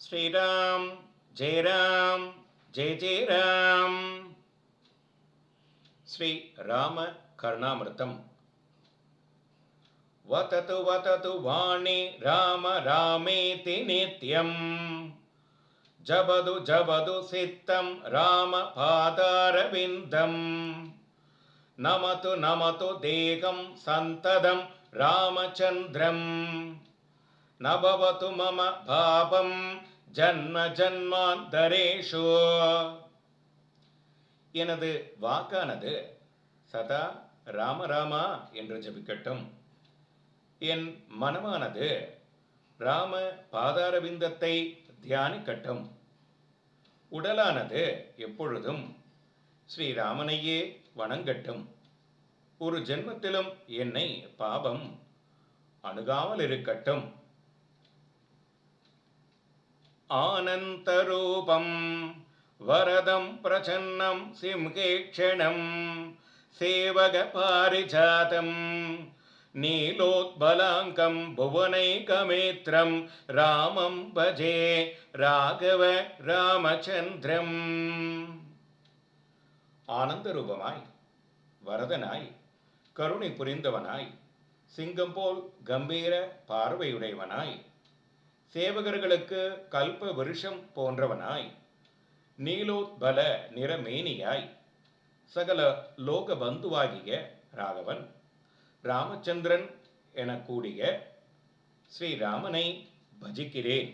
శ్రీరామ్ జయ రామ్ జయ జయ రామ్ శ్రీ రామ కరుణామృతం. వతతు వతతు వాణి రామ రామేతి నిత్యం. జబదు జబదు సిత్తం రామ పాదారవిందం. నమతు నమతు దేహం సంతదం రామచంద్రం. நபவது மம பாபம் ஜன்ம ஜன்மாந்தரேஷு எனது வாக்கானது சதா ராம ராமா என்று ஜபிக்கட்டும். என் மனமானது ராம பாதாரவிந்தத்தை தியானிக்கட்டும். உடலானது எப்பொழுதும் ஸ்ரீராமனையே வணங்கட்டும். ஒரு ஜென்மத்திலும் என்னை பாபம் அணுகாமல் இருக்கட்டும் ஆனந்தரூபம். வரதம் பிரசன்னம் சிம்கேக்ஷணம். சேவக பாரிஜாதம். நீலோத்பலாங்கம் புவனைகமேத்திரம். ராமம் பஜே ராகவ ராமச்சந்திரம். ஆனந்த ரூபமாய் வரதனாய் கருணை புரிந்தவனாய் சிங்கம் போல் கம்பீர பார்வையுடையவனாய் சேவகர்களுக்கு கல்ப விருஷம் போன்றவனாய் நீலோத்பல நிறமேனியாய் சகல லோக பந்துவாகிய ராகவன் ராமச்சந்திரன் என கூடிய ஸ்ரீராமனை பஜிக்கிறேன்.